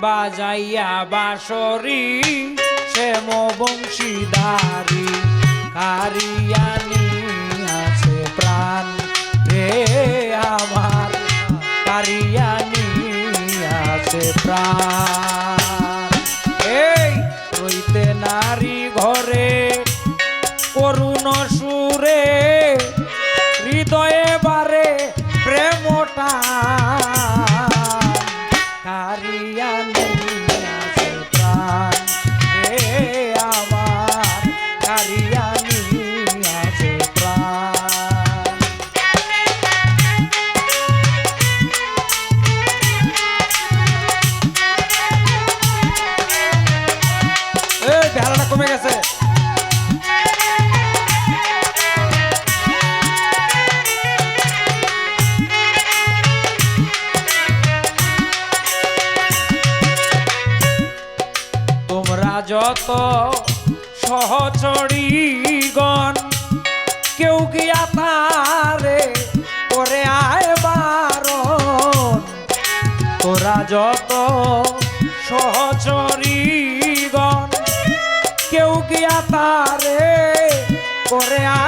বাজাইয়া বাসরি শ্যাম বংশীদারি কারিয়ানি আছে প্রাণ। রে আমার কারিয়ানি আছে প্রাণ। এই রইতে নারী যত সহচরীগণ, কেউ গিয়া তারে করে আয় বারণ? তোরা যত সহচরীগণ, কেউ গিয়া তারে করে আয়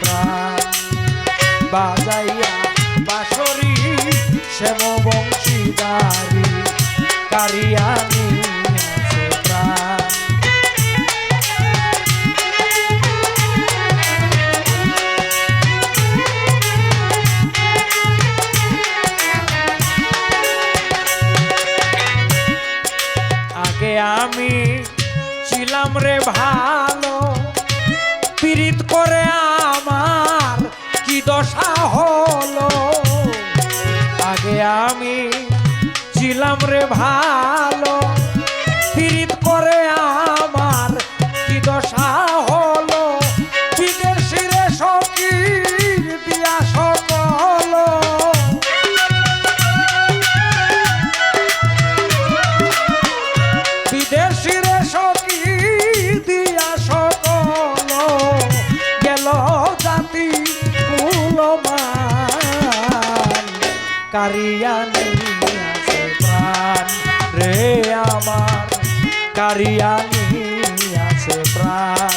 প্রাণ। বাজাইয়া বাঁশরি শ্যাম বংশীদারি আগে আমি ছিলাম রে ভালো পীড়িত করে আমার কি দশা হলো? আগে আমি ছিলাম রে ভালো, পীড়িত করে আমার কি দশা হলো? কারিয়ানি আছে প্রাণ। রে আমার কারিয়ানি আছে প্রাণ।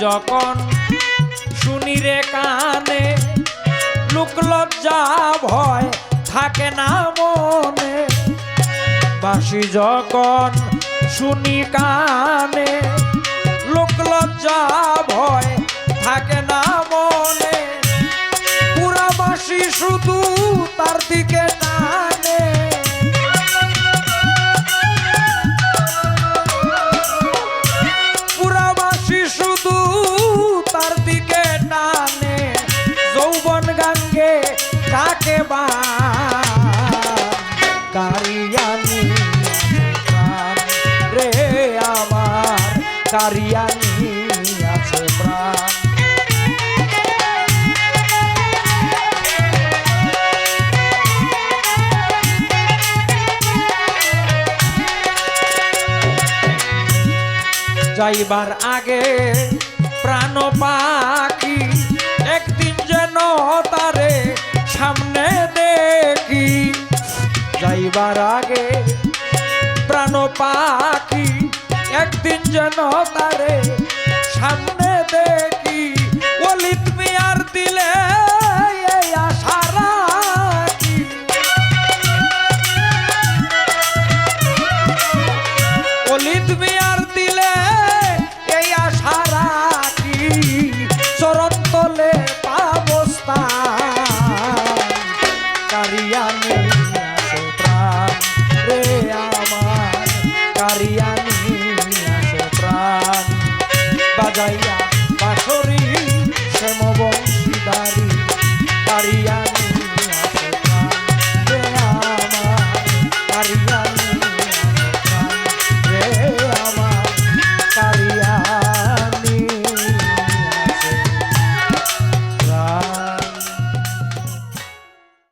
যখন শুনি রে কানে লোক লজ্জা ভয় থাকে না মনে। বাসি যখন শুনি কানে, লোক লজ্জা ভয় থাকে না মনে। পুরা বাসি শুধু তার দিকে টানে আছে প্রাণ যাইবার আগে প্রাণ পাখি একদিন যেন তারে সামনে দেখি। যাইবার আগে প্রাণ পাখি একদিন যেন তারে সামনে দেখি ও মিয়ার দিলে শাশুড়ি শ্যামবংশী দাঁড়ি দাঁড়িয়া